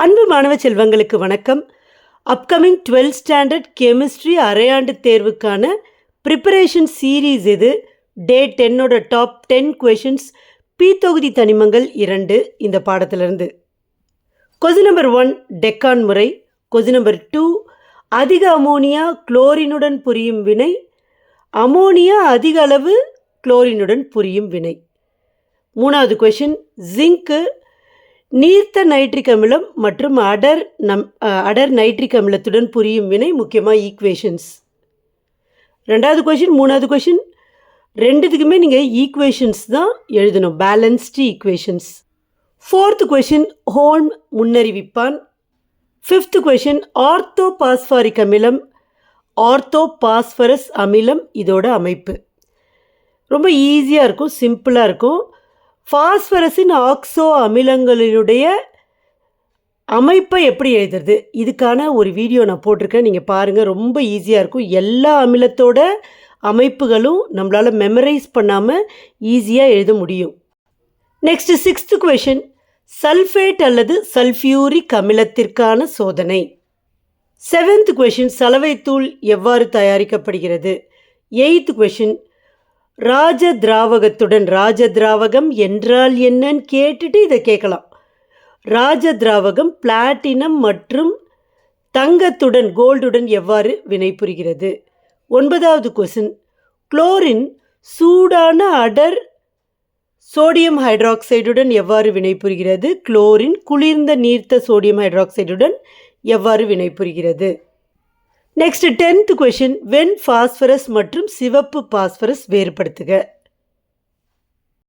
அன்பு மாணவ செல்வங்களுக்கு வணக்கம். அப்கமிங் 12th ஸ்டாண்டர்ட் கெமிஸ்ட்ரி அரையாண்டு தேர்வுக்கான ப்ரிப்பரேஷன் சீரீஸ் இது டே டென்னோட டாப் டென் கொஷின்ஸ் பி தொகுதி தனிமங்கள் இரண்டு இந்த பாடத்திலிருந்து. கொஸ்டின் நம்பர் ஒன் டெக்கான் முறை. கொஸ்டின் நம்பர் டூ அதிக அமோனியா குளோரினுடன் புரியும் வினை. அமோனியா அதிக அளவு குளோரினுடன் புரியும் வினை. மூணாவது கொஷின் ஜிங்க்கு நீர்த்த நைட்ரிக் அமிலம் மற்றும் அடர் நம் அடர் நைட்ரிக் அமிலத்துடன் புரியும் வினை முக்கியமாக ஈக்குவேஷன்ஸ் ரெண்டாவது கொஷின் மூணாவது கொஷின் ரெண்டுத்துக்குமே நீங்கள் ஈக்குவேஷன்ஸ் தான் எழுதணும். Balanced equations fourth question Holme முன்னறிவிப்பான். Fifth question ortho phosphoric அமிலம் ஆர்த்தோ பாஸ்பரஸ் அமிலம் இதோட அமைப்பு. ரொம்ப ஈஸியாக இருக்கும் சிம்பிளாக இருக்கும். ஃபாஸ்பரஸின் ஆக்சோ அமிலங்களினுடைய அமைப்பை எப்படி எழுதுறது? இதுக்கான ஒரு வீடியோ நான் போட்டிருக்கேன். நீங்கள் பாருங்கள் ரொம்ப ஈஸியாக இருக்கும். எல்லா அமிலத்தோட அமைப்புகளும் நம்மளால் மெமரைஸ் பண்ணாமல் ஈஸியாக எழுத முடியும். நெக்ஸ்ட் சிக்ஸ்த்து கொஷின் சல்ஃபேட் அல்லது சல்ஃபியூரிக் அமிலத்திற்கான சோதனை. செவன்த் கொஷின் சலவைத்தூள் எவ்வாறு தயாரிக்கப்படுகிறது? எயித்து கொஷின் ராஜ திராவகத்துடன் ராஜ திராவகம் என்றால் என்னன்னு கேட்டுட்டு இதை கேட்கலாம். ராஜ திராவகம் பிளாட்டினம் மற்றும் தங்கத்துடன் கோல்டுடன் எவ்வாறு வினைபுரிகிறது? ஒன்பதாவது கொஸ்டின் குளோரின் சூடான அடர் சோடியம் ஹைட்ராக்சைடுடன் எவ்வாறு வினைபுரிகிறது? குளோரின் குளிர்ந்த நீர்த்த சோடியம் ஹைட்ராக்சைடுடன் எவ்வாறு வினைபுரிகிறது? நெக்ஸ்ட் டென்த் கொஷின் வெண் பாஸ்பரஸ் மற்றும் சிவப்பு பாஸ்பரஸ் வேறுபடுத்துக.